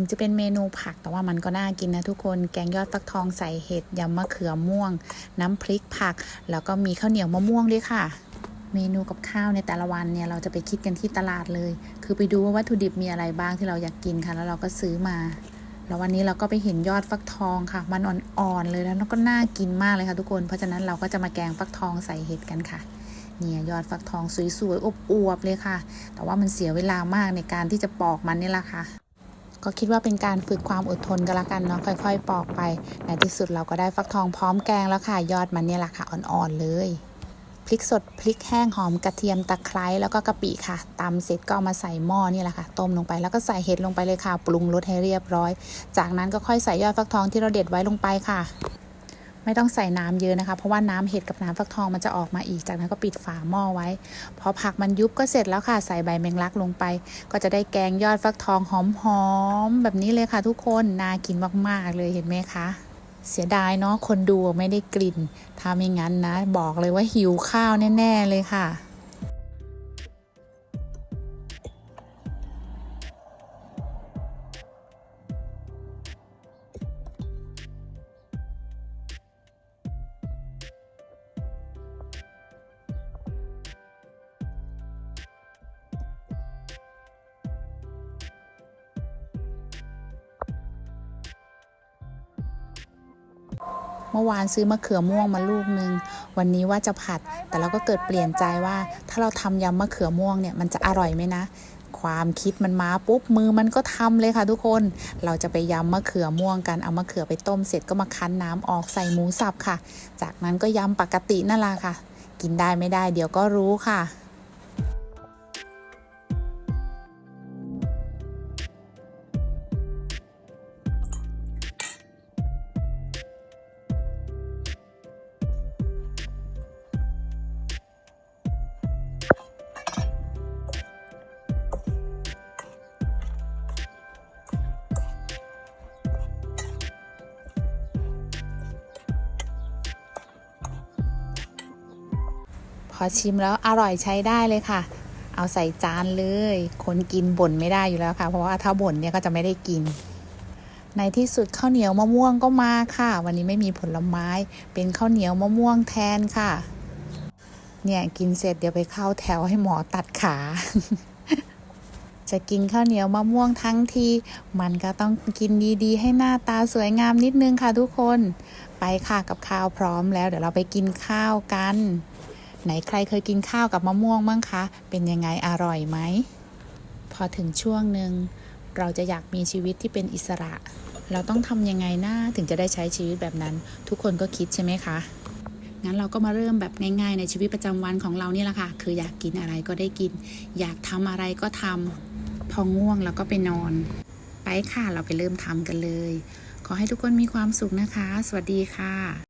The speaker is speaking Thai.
ถึงจะเป็นเมนูผักแต่ว่ามันก็น่ากินนะทุกคน แกงยอดฟักทองใส่เห็ดยำมะเขือม่วง น้ำพริกผัก แล้วก็มีข้าวเหนียวมะม่วงด้วยค่ะ เมนูกับข้าวในแต่ละวันเนี่ยเราจะไปคิดกันที่ตลาดเลย คือไปดูว่าวัตถุดิบมีอะไรบ้างที่เราอยากกินค่ะ แล้วเราก็ซื้อมา แล้ววันนี้เราก็ไปเห็นยอดฟักทองค่ะ มันอ่อนๆเลยแล้วก็น่ากินมากเลยค่ะทุกคน เพราะฉะนั้นเราก็จะมาแกงฟักทองใส่เห็ดกันค่ะเนี่ยยอดฟักทองสวยๆอวบๆเลยค่ะ แต่ว่ามันเสียเวลามากในการที่จะปอกมันนี่แหละค่ะ ก็คิดว่าเป็นการฝึกความอดทนก็แล้วกันเนาะค่อย ๆ ปอกไปในที่สุดเราก็ได้ฟักทองพร้อมแกงแล้วค่ะ ยอดมันเนี่ยแหละค่ะอ่อนๆเลยพริกสดพริกแห้งหอมกระเทียมตะไคร้แล้วก็กะปิค่ะตำเสร็จก็ามาใส่หม้อนี่แหละค่ะ ต้มลงไปแล้วก็ใส่เห็ดลงไปเลยค่ะ ปรุงรสให้เรียบร้อย จากนั้นก็ค่อยใส่ยอดฟักทองที่เราเด็ดไว้ลงไปค่ะ ไม่ต้องใส่น้ำเยอะนะคะ เพราะว่าน้ำเห็ดกับน้ำฟักทองมันจะออกมาอีกจากนั้นก็ปิดฝาหม้อไว้ พอผักมันยุบก็เสร็จแล้วค่ะใส่ใบแมงลักลงไป ก็จะได้แกงยอดฟักทองหอมๆแบบนี้เลยค่ะทุกคนน่ากินมากๆเลยเห็นไหมคะเสียดายเนาะคนดูไม่ได้กลิ่นถ้าไม่งั้นนะ บอกเลยว่าหิวข้าวแน่ ๆ เลยค่ะ เมื่อวานซื้อมะเขือม่วงมาลูกนึง วันนี้ว่าจะผัด แต่เราก็เกิดเปลี่ยนใจว่า ถ้าเราทำยำมะเขือม่วงเนี่ยมันจะอร่อยไหมนะ ความคิดมันมาปุ๊บมือมันก็ทำเลยค่ะทุกคน เราจะไปยำมะเขือม่วงกันเอามะเขือไปต้มเสร็จก็มาคั้นน้ำออกใส่หมูสับค่ะ จากนั้นก็ยำปกตินั่นแหละค่ะ กินได้ไม่ได้เดี๋ยวก็รู้ค่ะ อชิมแล้วอร่อยใช้ได้เลยค่ะ เอาใส่จานเลย คนกินบ่นไม่ได้อยู่แล้วค่ะ เพราะว่าถ้าบ่นเนี่ยก็จะไม่ได้กิน ในที่สุดข้าวเหนียวมะม่วงก็มาค่ะ วันนี้ไม่มีผลไม้ เป็นข้าวเหนียวมะม่วงแทนค่ะ เนี่ยกินเสร็จเดี๋ยวไปเข้าแถวให้หมอตัดขา จะกินข้าวเหนียวมะม่วงทั้งที มันก็ต้องกินดีๆ ให้หน้าตาสวยงามนิดนึงค่ะทุกคน ไปค่ะกับข้าวพร้อมแล้ว เดี๋ยวเราไปกินข้าวกัน ไหนใครเคยกินข้าวกับมะม่วงบ้างคะ เป็นยังไงอร่อยไหม พอถึงช่วงหนึ่งเราจะอยากมีชีวิตที่เป็นอิสระ เราต้องทำยังไงนะถึงจะได้ใช้ชีวิตแบบนั้น ทุกคนก็คิดใช่ไหมคะ งั้นเราก็มาเริ่มแบบง่ายๆ ในชีวิตประจำวันของเรานี่แหละค่ะ คืออยากกินอะไรก็ได้กิน อยากทำอะไรก็ทำพอง่วงเราก็ไปนอน ไปค่ะเราไปเริ่มทำกันเลย ขอให้ทุกคนมีความสุขนะคะ สวัสดีค่ะ